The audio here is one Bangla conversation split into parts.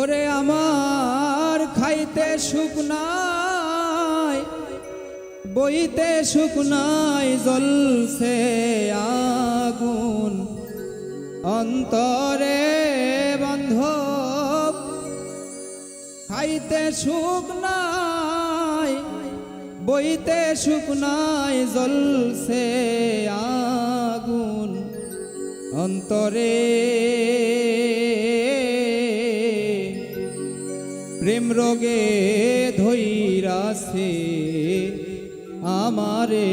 ওরে আমার খাইতে সুখ নাই, বইতে সুখ নাই, জ্বলছে আগুন। অন্তরে বন্ধ খাইতে সুখ নাই, বইতে সুখ নাই, জ্বলছে আগুন। অন্তরে প্রেম রোগে ধৈরাছে আমারে।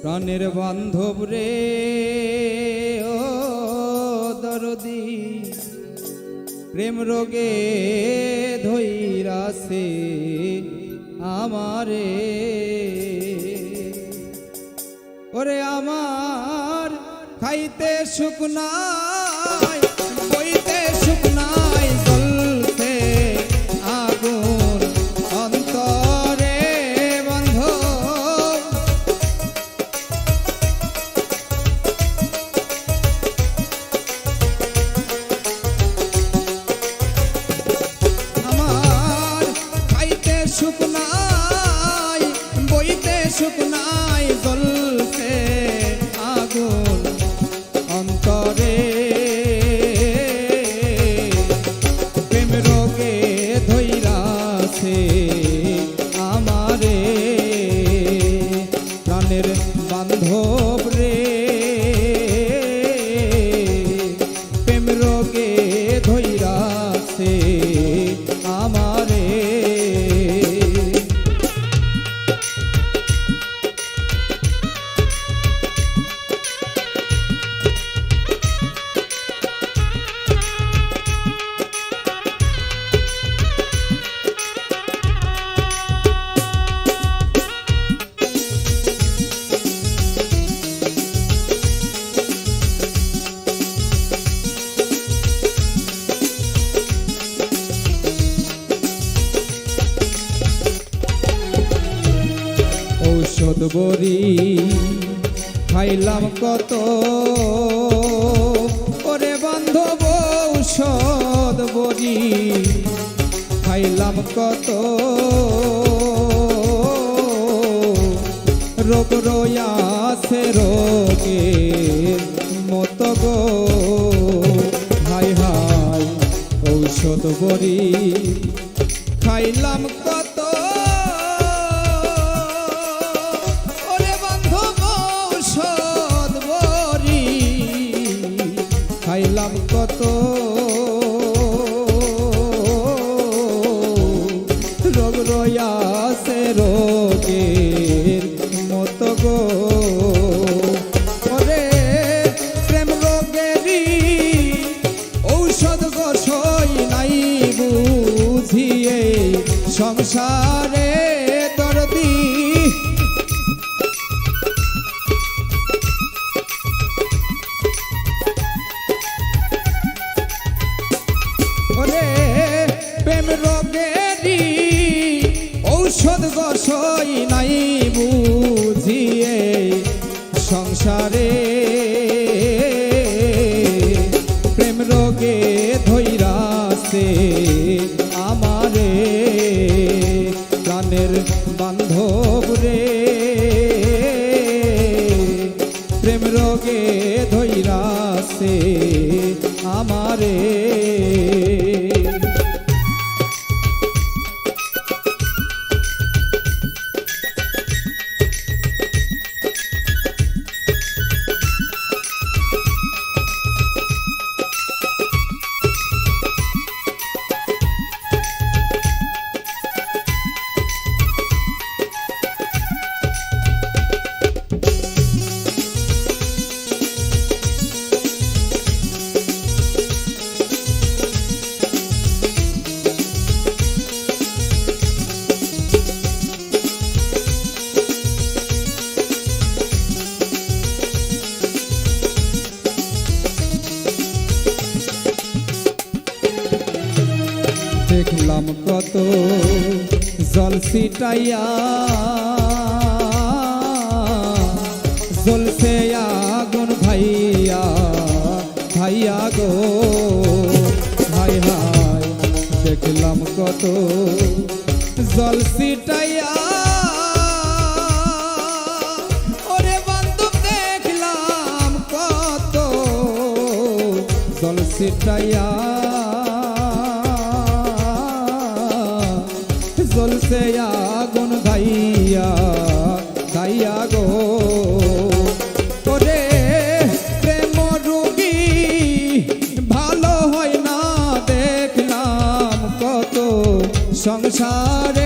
প্রাণের বান্ধব রে, ও দরদি প্রেম রোগে ধৈরাছে আমারে। ওরে আমার খাইতে সুখ বড়ি খাইলাম কত? ওরে বান্ধব বড়ি খাইলাম কত? রোগ রয়াছে রোগে মত গো। হাই হাই, ঔষধ বরি খাইলাম সংসারে দরদি। ওরে প্রেম রোগেরই ঔষধ গোছই নাই বুঝিয়ে সংসারে। প্রেম রোগে ধৈরাছে দিলাম কত? জল সিটাইয়া জলসে আগুন ভাইয়া ভাইয়া গো। হাই হাই, দেখলাম কত জল সিটাইয়া জল সিটাইয়া জ্বলছে আগুন ধাইয়া ধাইয়া গো। ওরে প্রেম রুগী ভালো হয় না দেখলাম কত সংসারে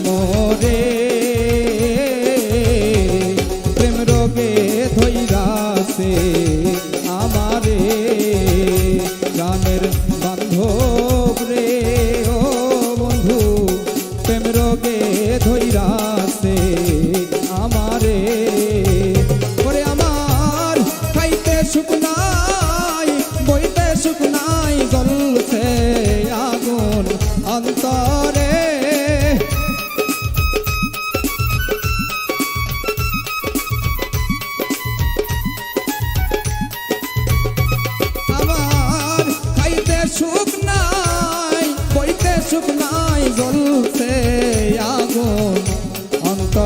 more day.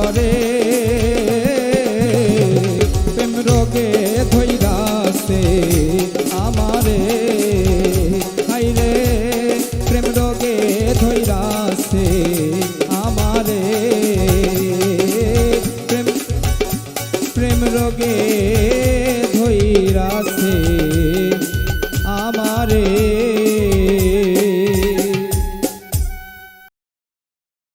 করে